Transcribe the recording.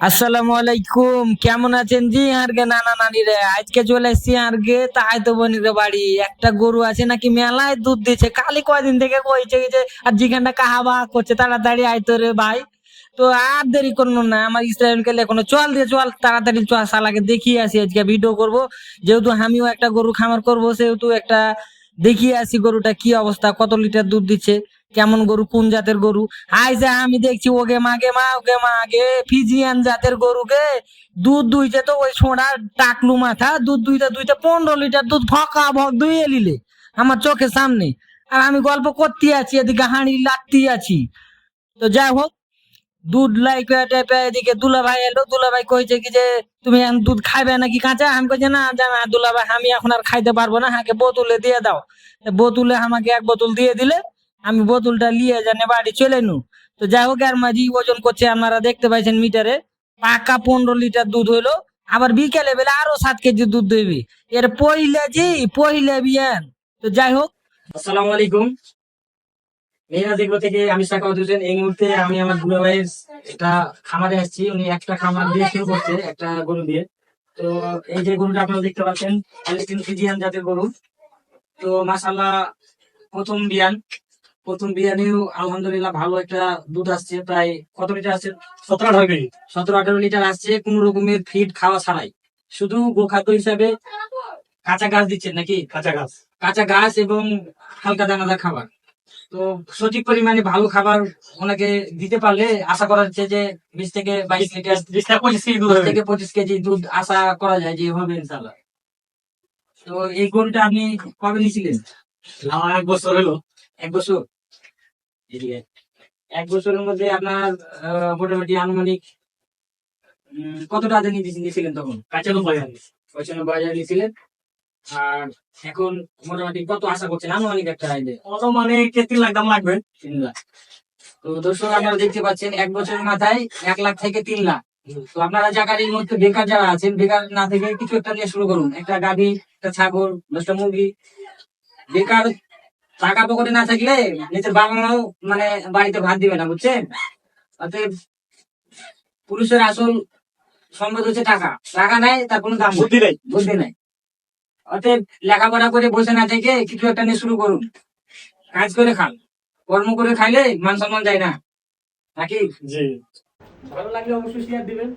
আসসালামু আলাইকুম। কেমন আছেন জি? আরগে নানা নানি রে আজকে চলে এসছি আরগে। তাই তো বনির বাড়ি। একটা গরু আছে নাকি মেলায় দুধ দিচ্ছে কালি কয়দিন থেকে কইছে যে, আর যেখানটা কাহাবা করছে, তাড়াতাড়ি আইতো রে ভাই। তো আর দেরি করল না। আমার ইসরায়েলকে লেখনো চল দিয়ে চল। তাড়াতাড়ি চল। শালাকে দেখিয়ে আসি আজকে ভিডিও করব। যেহেতু আমিও একটা গরু খামার করব, সেহেতু একটা দেখিয়ে আসি গরুটা কি অবস্থা, কত লিটার দুধ দিচ্ছে। কেমন গরু? কোন জাতের গরু? আই যে আমি দেখছি ওগে মাগে মা, ওগে মাগে ফিজিয়ান জাতের গরুকে। দুধ দুইতে তো ওই ছোঁড়া টাকলু মাথা, দুধ দুইটা দুইটা পনেরো লিটার দুধ ফকা ভক দুইয়ে নিলে আমার চোখের সামনে। আর আমি গল্প করতে আছি, এদিকে হাঁড়ি লাগতে আছি। তো যাই হোক, দুধ লাইক টাইপে এদিকে দুলা ভাই এলো। দুলা ভাই কইছে কি যে, তুমি এখন দুধ খাইবে নাকি কাঁচা? আমি কইছে, না জানা দুলা ভাই আমি এখন আর খাইতে পারব না। হাকে বোতলে দিয়ে দাও। বোতলে আমাকে এক বোতল দিয়ে দিলে। আমি বোতলটা নিয়ে জানে বাড়ি চলে নু। তো যাই হোক আর মাঝি ওজন করছে, আপনারা দেখতে পাইছেন মিটারে। পাকা পনেরো লিটার দুধ হইল। আবার বিকেলে বেলা আরও সাত কেজি দুধ দেবে। এর পহিলে জি পহিলে বিয়ান। তো যাই হোক। আসসালামু আলাইকুম। মেয়েরা থেকে আমি সাকাওয়াত হোসেন। এই মুহূর্তে আমি আমার দুলা ভাইয়ের একটা খামারে আসছি। উনি একটা খামার দিয়ে শুরু করছে, একটা গরু দিয়ে। তো এই যে গরুটা আপনারা দেখতে পাচ্ছেন ফিজিয়ান জাতের গরু। তো মাসাল্লাহ প্রথম বিয়ান। প্রথম বিরিয়ানিও আলহামদুলিল্লাহ ভালো একটা দুধ আসছে প্রায় কত লিটার আসছে? সতেরো আঠারো মিনিট সতেরো আঠারো লিটার আসছে কোন রকমের ফিড খাওয়া ছাড়াই। শুধু গোখাদ্য হিসাবে কাঁচা গাছ দিচ্ছেন নাকি? কাঁচা গাছ। কাঁচা গাছ এবং হালকা দানাদার খাবার। তো সঠিক পরিমাণে ভালো খাবার ওনাকে দিতে পারলে আশা করা যাচ্ছে যে বিশ থেকে বাইশ লিটার থেকে পঁচিশ কেজি দুধ থেকে পঁচিশ কেজি দুধ আশা করা যায় যে হবে ইনশাল্লাহ তো এই গরুটা আপনি কবে নিয়েছিলেন এক বছর হলো। এক বছর। এক বছরের মধ্যে আপনার মোটামুটি আনুমানিক কত টাকা নিয়ে নিয়েছিলেন তখন? কাঁচা দুধ বাজার পঁচানব্বই হাজার নিয়েছিলেন আর এখন মোটামুটি কত আশা করছেন? আনুমানিক একটা আইডিয়া অত মানে কে তিন লাখ দাম লাগবে। তিন লাখ। তো দর্শক আপনারা দেখতে পাচ্ছেন এক বছরের মাথায় এক লাখ থেকে তিন লাখ। তো আপনারা জাকারির মধ্যে বেকার যারা আছেন বেকার না থেকে কিছু একটা নিয়ে শুরু করুন। একটা গাভী একটা ছাগল দশটা মুরগি। বেকার টাকা পকেটে না থাকলে নিজের বাবা মাও মানে বাড়িতে ভাত দিবে না বুঝছেন? অতএব পুরুষের আসল সম্পদ হচ্ছে টাকা। টাকা নাই তার কোনো দাম বুদ্ধি নেই। বুঝতে নাই। অতএব লেখাপড়া করে বসে না থেকে কিছু একটা নিয়ে শুরু করুন। কাজ করে খান। কর্ম করে খাইলে মান সম্মান যায় না। নাকি? জি। ভালো লাগলে অবশ্যই শেয়ার দিবেন।